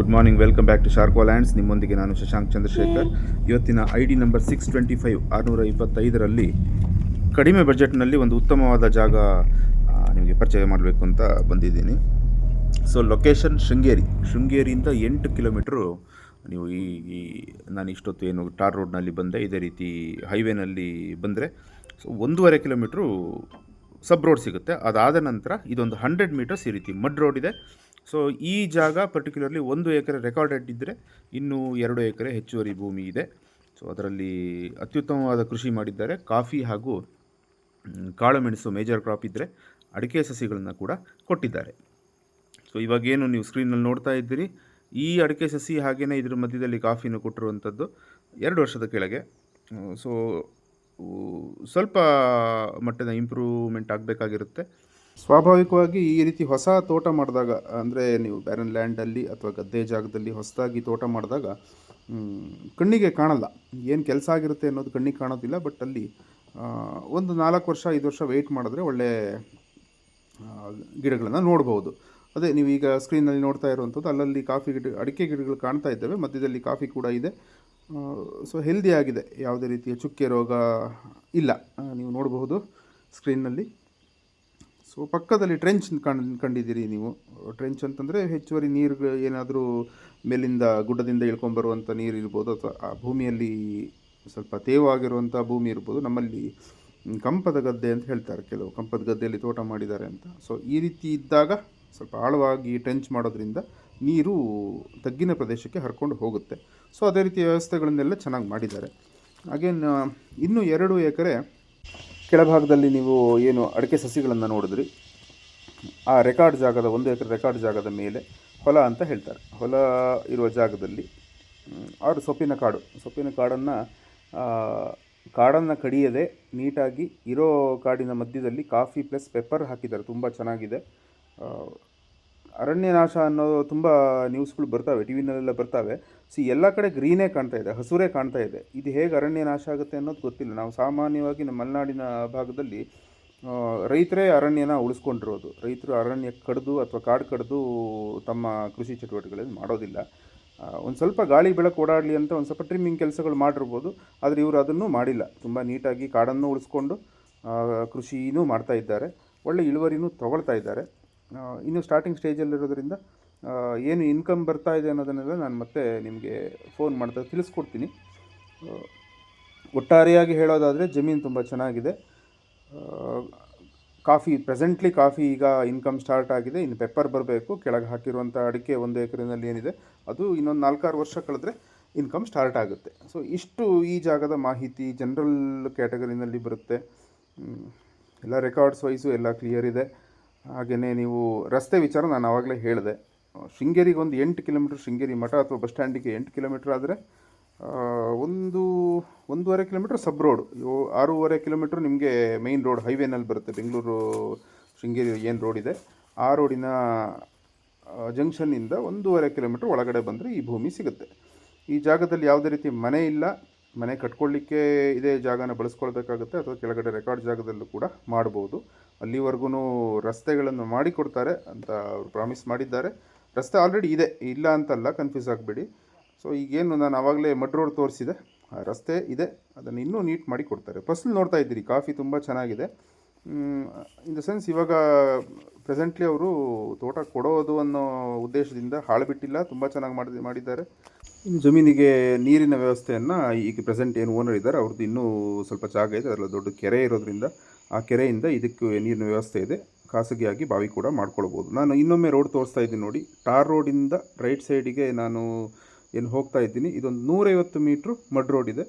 Good morning welcome back to Sharko lands ನಿಮ್ಮೊಂದಿಗೆ ನಾನು ಶಶಾಂಕ್ ಚಂದ್ರಶೇಖರ್. ಇವತ್ತಿನ I D number six twenty five ಆರುನೂರ ಇಪ್ಪತ್ತೈದರಲ್ಲಿ ಕಡಿಮೆ ಬಜೆಟ್ನಲ್ಲಿ ಒಂದು ಉತ್ತಮವಾದ ಜಾಗ ನಿಮಗೆ ಪರಿಚಯ ಮಾಡಬೇಕು ಅಂತ ಬಂದಿದ್ದೀನಿ. So location Sringeri. ಶೃಂಗೇರಿಯಿಂದ ಎಂಟು ಕಿಲೋಮೀಟ್ರು ನೀವು ಈ ಈ, ನಾನು ಇಷ್ಟೊತ್ತು ಏನು ಟಾರ್ ರೋಡ್ನಲ್ಲಿ ಬಂದೆ, ಇದೇ ರೀತಿ ಹೈವೇನಲ್ಲಿ ಬಂದರೆ. ಸೊ ಒಂದೂವರೆ ಕಿಲೋಮೀಟ್ರು ಸಬ್ ರೋಡ್ ಸಿಗುತ್ತೆ. ಅದಾದ ನಂತರ ಇದೊಂದು ಹಂಡ್ರೆಡ್ ಮೀಟರ್ಸ್ ಈ ರೀತಿ ಮಡ್ ರೋಡ್ ಇದೆ. ಸೊ ಈ ಜಾಗ ಪರ್ಟಿಕ್ಯುಲರ್ಲಿ ಒಂದು ಎಕರೆ ರೆಕಾರ್ಡೆಡ್ ಇದ್ದರೆ ಇನ್ನೂ ಎರಡು ಎಕರೆ ಹೆಚ್ಚುವರಿ ಭೂಮಿ ಇದೆ. ಸೊ ಅದರಲ್ಲಿ ಅತ್ಯುತ್ತಮವಾದ ಕೃಷಿ ಮಾಡಿದ್ದಾರೆ. ಕಾಫಿ ಹಾಗೂ ಕಾಳುಮೆಣಸು ಮೇಜರ್ ಕ್ರಾಪ್ ಇದ್ದರೆ ಅಡಿಕೆ ಸಸಿಗಳನ್ನು ಕೂಡ ಕೊಟ್ಟಿದ್ದಾರೆ. ಸೊ ಇವಾಗೇನು ನೀವು ಸ್ಕ್ರೀನಲ್ಲಿ ನೋಡ್ತಾ ಇದ್ದೀರಿ, ಈ ಅಡಿಕೆ ಸಸಿ ಹಾಗೆಯೇ ಇದ್ರ ಮಧ್ಯದಲ್ಲಿ ಕಾಫಿನ ಕೊಟ್ಟಿರುವಂಥದ್ದು ಎರಡು ವರ್ಷದ ಕೆಳಗೆ. ಸೊ ಸ್ವಲ್ಪ ಮಟ್ಟದ ಇಂಪ್ರೂವ್ಮೆಂಟ್ ಆಗಬೇಕಾಗಿರುತ್ತೆ. ಸ್ವಾಭಾವಿಕವಾಗಿ ಈ ರೀತಿ ಹೊಸ ತೋಟ ಮಾಡಿದಾಗ, ಅಂದರೆ ನೀವು ಬ್ಯಾರನ್ ಲ್ಯಾಂಡಲ್ಲಿ ಅಥವಾ ಗದ್ದೆ ಜಾಗದಲ್ಲಿ ಹೊಸದಾಗಿ ತೋಟ ಮಾಡಿದಾಗ ಕಣ್ಣಿಗೆ ಕಾಣಲ್ಲ. ಏನು ಕೆಲಸ ಆಗಿರುತ್ತೆ ಅನ್ನೋದು ಕಣ್ಣಿಗೆ ಕಾಣೋದಿಲ್ಲ ಬಟ್ ಅಲ್ಲಿ ಒಂದು ನಾಲ್ಕು ವರ್ಷ, ಐದು ವರ್ಷ ವೆಯ್ಟ್ ಮಾಡಿದ್ರೆ ಒಳ್ಳೆ ಗಿಡಗಳನ್ನು ನೋಡ್ಬೋದು. ಅದೇ ನೀವು ಈಗ ಸ್ಕ್ರೀನಲ್ಲಿ ನೋಡ್ತಾ ಇರುವಂಥದ್ದು, ಅಲ್ಲಲ್ಲಿ ಕಾಫಿ ಗಿಡ, ಅಡಿಕೆ ಗಿಡಗಳು ಕಾಣ್ತಾ ಇದ್ದಾವೆ, ಮಧ್ಯದಲ್ಲಿ ಕಾಫಿ ಕೂಡ ಇದೆ. ಸೊ ಹೆಲ್ದಿ ಆಗಿದೆ. ಯಾವುದೇ ರೀತಿಯ ಚುಕ್ಕೆ ರೋಗ ಇಲ್ಲ. ನೀವು ನೋಡಬಹುದು ಸ್ಕ್ರೀನ್ನಲ್ಲಿ ಸೊ ಪಕ್ಕದಲ್ಲಿ ಟ್ರೆಂಚ್ ಕಂಡು, ಕಂಡಿದ್ದೀರಿ ನೀವು. ಟ್ರೆಂಚ್ ಅಂತಂದರೆ ಹೆಚ್ಚುವರಿ ನೀರು ಏನಾದರೂ ಮೇಲಿಂದ, ಗುಡ್ಡದಿಂದ ಇಳ್ಕೊಂಬರುವಂಥ ನೀರು ಇರ್ಬೋದು ಅಥವಾ ಆ ಭೂಮಿಯಲ್ಲಿ ಸ್ವಲ್ಪ ತೇವವಾಗಿರುವಂಥ ಭೂಮಿ ಇರ್ಬೋದು. ನಮ್ಮಲ್ಲಿ ಕಂಪದ ಗದ್ದೆ ಅಂತ ಹೇಳ್ತಾರೆ ಕೆಲವು. ಕಂಪದ ಗದ್ದೆಯಲ್ಲಿ ತೋಟ ಮಾಡಿದ್ದಾರೆ ಅಂತ. ಸೊ ಈ ರೀತಿ ಇದ್ದಾಗ ಸ್ವಲ್ಪ ಆಳವಾಗಿ ಟ್ರೆಂಚ್ ಮಾಡೋದ್ರಿಂದ ನೀರು ತಗ್ಗಿನ ಪ್ರದೇಶಕ್ಕೆ ಹರ್ಕೊಂಡು ಹೋಗುತ್ತೆ. ಸೊ ಅದೇ ರೀತಿ ವ್ಯವಸ್ಥೆಗಳನ್ನೆಲ್ಲ ಚೆನ್ನಾಗಿ ಮಾಡಿದ್ದಾರೆ. ಹಾಗೇನು, ಇನ್ನೂ ಎರಡು ಎಕರೆ ಕೆಳಭಾಗದಲ್ಲಿ ನೀವು ಏನು ಅಡಿಕೆ ಸಸಿಗಳನ್ನು ನೋಡಿದ್ರಿ? ಆ ರೆಕಾರ್ಡ್ ಜಾಗದ ಒಂದು ಎಕರೆ ರೆಕಾರ್ಡ್ ಜಾಗದ ಮೇಲೆ ಹೊಲ ಅಂತ ಹೇಳ್ತಾರೆ. ಹೊಲ ಇರುವ ಜಾಗದಲ್ಲಿ ಅವರು ಸೊಪ್ಪಿನ ಕಾಡು. ಸೊಪ್ಪಿನ ಕಾಡನ್ನು ಕಾಡನ್ನು ಕಡಿಯದೆ ನೀಟಾಗಿ ಇರೋ ಕಾಡಿನ ಮಧ್ಯದಲ್ಲಿ ಕಾಫಿ ಪ್ಲಸ್ ಪೆಪ್ಪರ್ ಹಾಕಿದ್ದಾರೆ. ತುಂಬ ಚೆನ್ನಾಗಿದೆ. ಅರಣ್ಯ ನಾಶ ಅನ್ನೋದು ತುಂಬ ನ್ಯೂಸ್ಗಳು ಬರ್ತವೆ ಟಿ ವಿನಲ್ಲೆಲ್ಲ ಬರ್ತವೆ. ಸಿ ಎಲ್ಲ ಕಡೆ ಗ್ರೀನೇ ಕಾಣ್ತಾ ಇದೆ, ಹಸುರೇ ಕಾಣ್ತಾ ಇದೆ. ಇದು ಹೇಗೆ ಅರಣ್ಯ ನಾಶ ಆಗುತ್ತೆ ಅನ್ನೋದು ಗೊತ್ತಿಲ್ಲ. ನಾವು ಸಾಮಾನ್ಯವಾಗಿ ನಮ್ಮ ಮಲೆನಾಡಿನ ಭಾಗದಲ್ಲಿ ರೈತರೇ ಅರಣ್ಯನ ಉಳಿಸ್ಕೊಂಡಿರೋದು. ರೈತರು ಅರಣ್ಯ ಕಡಿದು ಅಥವಾ ಕಾಡು ಕಡಿದು ತಮ್ಮ ಕೃಷಿ ಚಟುವಟಿಕೆಗಳನ್ನು ಮಾಡೋದಿಲ್ಲ. ಒಂದು ಸ್ವಲ್ಪ ಗಾಳಿ ಬೆಳಕು ಓಡಾಡಲಿ ಅಂತ ಒಂದು ಸ್ವಲ್ಪ ಟ್ರಿಮ್ಮಿಂಗ್ ಕೆಲಸಗಳು ಮಾಡಿರ್ಬೋದು, ಆದರೆ ಇವರು ಅದನ್ನು ಮಾಡಿಲ್ಲ. ತುಂಬ ನೀಟಾಗಿ ಕಾಡನ್ನು ಉಳಿಸ್ಕೊಂಡು ಕೃಷಿನೂ ಮಾಡ್ತಾ ಇದ್ದಾರೆ. ಒಳ್ಳೆ ಇಳುವರಿನೂ ತಗೊಳ್ತಾ ಇದ್ದಾರೆ. ಇನ್ನು ಸ್ಟಾರ್ಟಿಂಗ್ ಸ್ಟೇಜಲ್ಲಿರೋದ್ರಿಂದ ಏನು ಇನ್ಕಮ್ ಬರ್ತಾ ಇದೆ ಅನ್ನೋದನ್ನೆಲ್ಲ ನಾನು ಮತ್ತೆ ನಿಮಗೆ ಫೋನ್ ಮಾಡ್ತಾ ತಿಳಿಸ್ಕೊಡ್ತೀನಿ. ಒಟ್ಟಾರೆಯಾಗಿ ಹೇಳೋದಾದರೆ ಜಮೀನು ತುಂಬ ಚೆನ್ನಾಗಿದೆ. ಕಾಫಿ ಪ್ರೆಸೆಂಟ್ಲಿ ಕಾಫಿ ಈಗ ಇನ್ಕಮ್ ಸ್ಟಾರ್ಟ್ ಆಗಿದೆ. ಇನ್ನು ಪೆಪ್ಪರ್ ಬರಬೇಕು. ಕೆಳಗೆ ಹಾಕಿರುವಂಥ ಅಡಿಕೆ ಒಂದು ಎಕರೆನಲ್ಲಿ ಏನಿದೆ, ಅದು ಇನ್ನೊಂದು ನಾಲ್ಕಾರು ವರ್ಷ ಕಳೆದ್ರೆ ಇನ್ಕಮ್ ಸ್ಟಾರ್ಟ್ ಆಗುತ್ತೆ. ಸೊ ಇಷ್ಟು ಈ ಜಾಗದ ಮಾಹಿತಿ ಜನರಲ್ ಕ್ಯಾಟಗರಿನಲ್ಲಿ ಬರುತ್ತೆ. ಎಲ್ಲ ರೆಕಾರ್ಡ್ಸ್ ವೈಸು ಎಲ್ಲ ಕ್ಲಿಯರ್ ಇದೆ. ಹಾಗೆಯೇ ನೀವು ರಸ್ತೆ ವಿಚಾರ ನಾನು ಆವಾಗಲೇ ಹೇಳಿದೆ. ಶೃಂಗೇರಿಗೆ ಒಂದು ಎಂಟು ಕಿಲೋಮೀಟ್ರ್ ಶೃಂಗೇರಿ ಮಠ ಅಥವಾ ಬಸ್ ಸ್ಟ್ಯಾಂಡಿಗೆ ಎಂಟು ಕಿಲೋಮೀಟ್ರ್ ಆದರೆ ಒಂದು ಒಂದೂವರೆ ಕಿಲೋಮೀಟ್ರ್ ಸಬ್ ರೋಡ್. ಯೋ ಆರೂವರೆ ಕಿಲೋಮೀಟ್ರ್ ನಿಮಗೆ ಮೈನ್ ರೋಡ್ ಹೈವೇನಲ್ಲಿ ಬರುತ್ತೆ. ಬೆಂಗಳೂರು ಶೃಂಗೇರಿ ಏನು ರೋಡ್ ಇದೆ. ಆ ರೋಡಿನ ಜಂಕ್ಷನ್ನಿಂದ ಒಂದೂವರೆ ಕಿಲೋಮೀಟ್ರ್ ಒಳಗಡೆ ಬಂದರೆ ಈ ಭೂಮಿ ಸಿಗುತ್ತೆ. ಈ ಜಾಗದಲ್ಲಿ ಯಾವುದೇ ರೀತಿ ಮನೆ ಇಲ್ಲ. ಮನೆ ಕಟ್ಕೊಳ್ಳಿಕ್ಕೆ ಇದೇ ಜಾಗನ ಬಳಸ್ಕೊಳ್ಬೇಕಾಗುತ್ತೆ ಅಥವಾ ಕೆಳಗಡೆ ರೆಕಾರ್ಡ್ ಜಾಗದಲ್ಲೂ ಕೂಡ ಮಾಡ್ಬೋದು. ಅಲ್ಲಿವರೆಗೂ ರಸ್ತೆಗಳನ್ನು ಮಾಡಿಕೊಡ್ತಾರೆ ಅಂತ ಅವರು ಪ್ರಾಮಿಸ್ ಮಾಡಿದ್ದಾರೆ. ರಸ್ತೆ ಆಲ್ರೆಡಿ ಇದೆ, ಇಲ್ಲ ಅಂತಲ್ಲ, ಕನ್ಫ್ಯೂಸ್ ಆಗಬೇಡಿ. ಸೊ, ಈಗೇನು ನಾನು ಆವಾಗಲೇ ಮಡ್ ರೋಡ್ ತೋರಿಸಿದೆ. ರಸ್ತೆ ಇದೆ, ಅದನ್ನು ಇನ್ನೂ ನೀಟ್ ಮಾಡಿ ಕೊಡ್ತಾರೆ ಫಸ್ಲು ನೋಡ್ತಾ ಇದ್ದೀರಿ, ಕಾಫಿ ತುಂಬ ಚೆನ್ನಾಗಿದೆ. ಇನ್ ದ ಸೆನ್ಸ್ ಇವಾಗ ಪ್ರೆಸೆಂಟ್ಲಿ ಅವರು ತೋಟ ಕೊಡೋದು ಅನ್ನೋ ಉದ್ದೇಶದಿಂದ ಹಾಳು ಬಿಟ್ಟಿಲ್ಲ, ತುಂಬ ಚೆನ್ನಾಗಿ ಮಾಡಿ ಮಾಡಿದ್ದಾರೆ. ಇನ್ನು ಜಮೀನಿಗೆ ನೀರಿನ ವ್ಯವಸ್ಥೆಯನ್ನು ಈಗ ಪ್ರೆಸೆಂಟ್ ಏನು ಓನರ್ ಇದ್ದಾರೆ ಅವ್ರದ್ದು ಇನ್ನೂ ಸ್ವಲ್ಪ ಜಾಗ ಇದೆ, ಅದರಲ್ಲಿ ದೊಡ್ಡ ಕೆರೆ ಇರೋದ್ರಿಂದ ಆ ಕೆರೆಯಿಂದ ಇದಕ್ಕೆ ನೀರಿನ ವ್ಯವಸ್ಥೆ ಇದೆ, ಖಾಸಗಿಯಾಗಿ ಬಾವಿ ಕೂಡ ಮಾಡ್ಕೊಳ್ಬೋದು. ನಾನು ಇನ್ನೊಮ್ಮೆ ರೋಡ್ ತೋರಿಸ್ತಾ ಇದ್ದೀನಿ ನೋಡಿ, ಟಾರ್ ರೋಡಿಂದ ರೈಟ್ ಸೈಡಿಗೆ ನಾನು ಏನು ಹೋಗ್ತಾ ಇದ್ದೀನಿ, ಇದೊಂದು ನೂರೈವತ್ತು ಮೀಟ್ರು ಮಡ್ ರೋಡ್ ಇದೆ.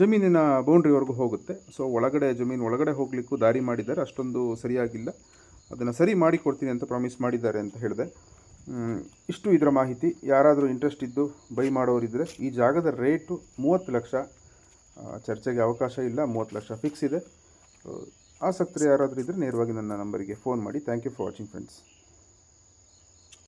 ಜಮೀನಿನ ಬೌಂಡ್ರಿವರೆಗೂ ಹೋಗುತ್ತೆ. ಸೊ ಒಳಗಡೆ ಜಮೀನು ಒಳಗಡೆ ಹೋಗಲಿಕ್ಕೂ ದಾರಿ ಮಾಡಿದ್ದಾರೆ. ಅಷ್ಟೊಂದು ಸರಿಯಾಗಿಲ್ಲ. ಅದನ್ನು ಸರಿ ಮಾಡಿಕೊಡ್ತೀನಿ ಅಂತ ಪ್ರಾಮಿಸ್ ಮಾಡಿದ್ದಾರೆ ಅಂತ ಹೇಳಿದೆ. ಇಷ್ಟು ಇದರ ಮಾಹಿತಿ. ಯಾರಾದರೂ ಇಂಟ್ರೆಸ್ಟ್ ಇದ್ದು ಬೈ ಮಾಡೋರಿದ್ದರೆ ಈ ಜಾಗದ ರೇಟು ಮೂವತ್ತು ಲಕ್ಷ ಚರ್ಚೆಗೆ ಅವಕಾಶ ಇಲ್ಲ. ಮೂವತ್ತು ಲಕ್ಷ ಫಿಕ್ಸ್ ಇದೆ. ಆಸಕ್ತರು ಯಾರಾದರೂ ಇದ್ದರೆ ನೇರವಾಗಿ ನನ್ನ ನಂಬರಿಗೆ ಫೋನ್ ಮಾಡಿ. Thank you for watching friends